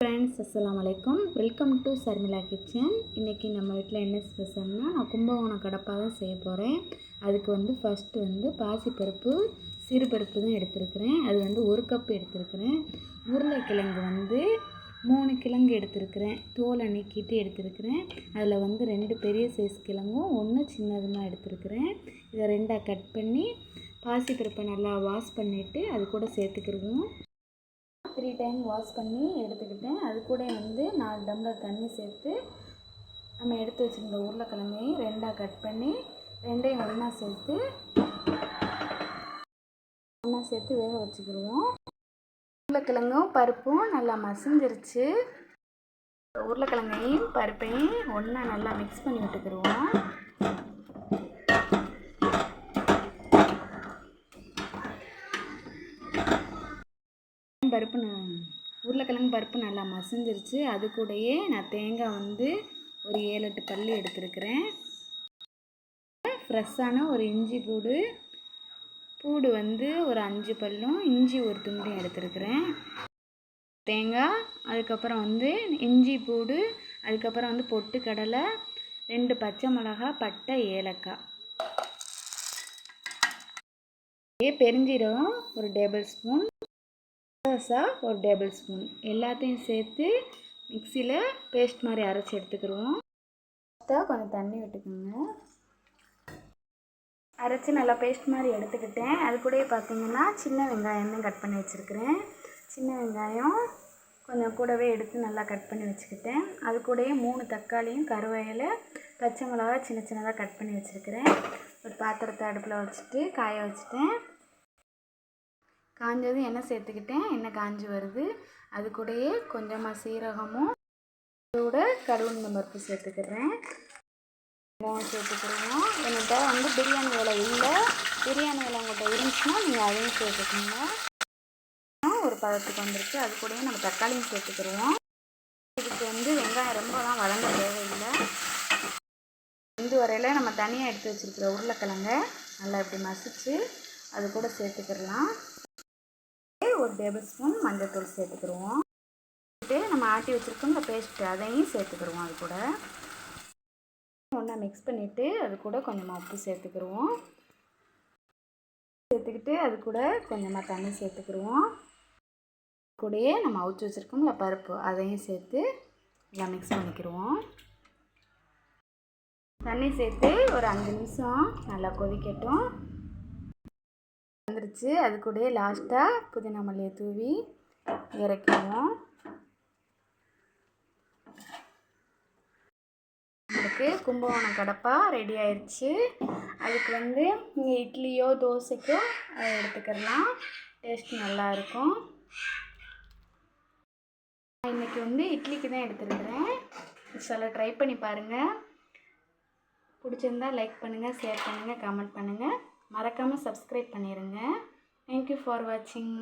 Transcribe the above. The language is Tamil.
ஃப்ரெண்ட்ஸ் அஸ்லாம் வலைக்கம் வெல்கம் டு சர்மிளா கிச்சன் இன்றைக்கி நம்ம வீட்டில் என்ன ஸ்பெஷல்னால் நான் கும்பகோணம் கடப்பா தான் செய்ய போகிறேன் அதுக்கு வந்து ஃபஸ்ட்டு வந்து பாசிப்பருப்பு சிறுபருப்பு தான் எடுத்திருக்கிறேன். அது வந்து ஒரு கப் எடுத்திருக்கிறேன். உருளைக்கிழங்கு வந்து மூணு கிழங்கு எடுத்திருக்கிறேன். தோலை நீக்கிட்டு எடுத்திருக்கிறேன். அதில் வந்து ரெண்டு பெரிய சைஸ் கிழங்கும் ஒன்று சின்னதுமாக எடுத்திருக்கிறேன். இதை ரெண்டாக கட் பண்ணி பாசிப்பருப்பை நல்லா வாஷ் பண்ணிவிட்டு அது கூட சேர்த்துக்கிருவோம். த்ரீ டைம் வாஷ் பண்ணி எடுத்துக்கிட்டேன். அது கூட வந்து நாலு டம்ளர் தண்ணி சேர்த்து நம்ம எடுத்து வச்சுருந்த உருளைக்கிழங்கையும் ரெண்டாக கட் பண்ணி ரெண்டையும் ஒன்றா சேர்த்து ஒன்றா சேர்த்து வேக வச்சுக்கிடுவோம் உருளைக்கிழங்கும் பருப்பும் நல்லா மசிஞ்சிருச்சு. உருளைக்கிழங்கையும் பருப்பையும் ஒன்றா நல்லா மிக்ஸ் பண்ணி விட்டுக்கிடுவோம் பருப்பு நான் உருளைக்கிழங்கு பருப்பு நல்லா மசிஞ்சிருச்சு. அது கூடயே நான் தேங்காய் வந்து ஒரு ஏழு எட்டு பல்லு எடுத்துருக்கிறேன். ஃப்ரெஷ்ஷான ஒரு இஞ்சி பூடு பூடு வந்து ஒரு அஞ்சு பல்லும் இஞ்சி ஒரு துண்டும் எடுத்துருக்கிறேன். தேங்காய் அதுக்கப்புறம் வந்து இஞ்சி பூடு அதுக்கப்புறம் வந்து பொட்டு கடலை ரெண்டு பச்சை மிளகா பட்டை ஏலக்காய். பெருஞ்சீரகம் ஒரு டேபிள் ஸ்பூன். கசா ஒரு டேபிள் ஸ்பூன். எல்லாத்தையும் சேர்த்து மிக்சியில் பேஸ்ட் மாதிரி அரைச்சி எடுத்துக்கிடுவோம் கொஞ்சம் தண்ணி விட்டுக்கோங்க. அரைச்சி நல்லா பேஸ்ட் மாதிரி எடுத்துக்கிட்டேன். அது கூட பார்த்தீங்கன்னா சின்ன வெங்காயம் கட் பண்ணி வச்சுருக்கிறேன். சின்ன வெங்காயம் கொஞ்சம் கூடவே எடுத்து நல்லா கட் பண்ணி வச்சுக்கிட்டேன். அது கூடயே மூணு தக்காளியும் கருவையில் பச்சை மிளகா சின்ன சின்னதாக கட் பண்ணி வச்சுருக்கிறேன். ஒரு பாத்திரத்தை அடுப்பில் வச்சுட்டு காய வச்சுட்டேன். காஞ்சதும் எண்ணெய் சேர்த்துக்கிட்டேன். எண்ணெய் காஞ்சி வருது. அது கூடயே கொஞ்சமாக சீரகமும் அதோட கடுகு பருப்பு சேர்த்துக்கிறேன். சேர்த்துக்கிறோம் என்கிட்ட வந்து பிரியாணி வேலை இல்லை. பிரியாணி வேலை உங்கள்கிட்ட இருந்துச்சுன்னா நீங்கள் அதையும் சேர்த்துக்கோங்க. ஒரு பதத்துக்கு வந்துருச்சு. அது கூடயே நம்ம தக்காளியும் சேர்த்துக்கிடுவோம் இதுக்கு வந்து வெங்காயம் ரொம்பலாம் வளர்ந்த தேவையில்லை. இந்த வரையில் நம்ம தனியாக எடுத்து வச்சுருக்கிற உருளைக்கிழங்க நல்லா இப்படி மசித்து அது கூட சேர்த்துக்கிடலாம். ஒரு டேபிள் ஸ்பூன் மஞ்சள்தூள் சேர்த்துக்கிடுவோம். நம்ம ஆட்டி வச்சுருக்கோம் இந்த பேஸ்ட்டு அதையும் சேர்த்துக்கிடுவோம் அது கூட. ஒன்றா மிக்ஸ் பண்ணிவிட்டு அது கூட கொஞ்சமாக உப்பு சேர்த்துக்கிடுவோம். சேர்த்துக்கிட்டு அது கூட கொஞ்சமாக தண்ணி சேர்த்துக்கிடுவோம். கூடயே நம்ம அவுச்சு வச்சுருக்கோம்ல பருப்பு அதையும் சேர்த்து எல்லாம் மிக்ஸ் பண்ணிக்கிடுவோம். தண்ணி சேர்த்து ஒரு அஞ்சு நிமிஷம் நல்லா கொதிக்கட்டும். வந்துருச்சு. அது கூட லாஸ்ட்டாக புதினா மல்லியை தூவி இறக்கிடுவோம். நம்மளுக்கு கும்பகோணம் கடப்பா ரெடி ஆயிடுச்சு அதுக்கு வந்து நீங்கள் இட்லியோ தோசைக்கோ அதை எடுத்துக்கிடலாம். டேஸ்ட் நல்லாயிருக்கும் இன்றைக்கி வந்து இட்லிக்கு தான் எடுத்துருக்குறேன். சில ட்ரை பண்ணி பாருங்கள் பிடிச்சிருந்தா லைக் பண்ணுங்கள் ஷேர் பண்ணுங்கள் கமெண்ட் பண்ணுங்கள் மறக்காமல் சப்ஸ்கிரைப் பண்ணிடுங்க தேங்க்யூ ஃபார் வாட்சிங்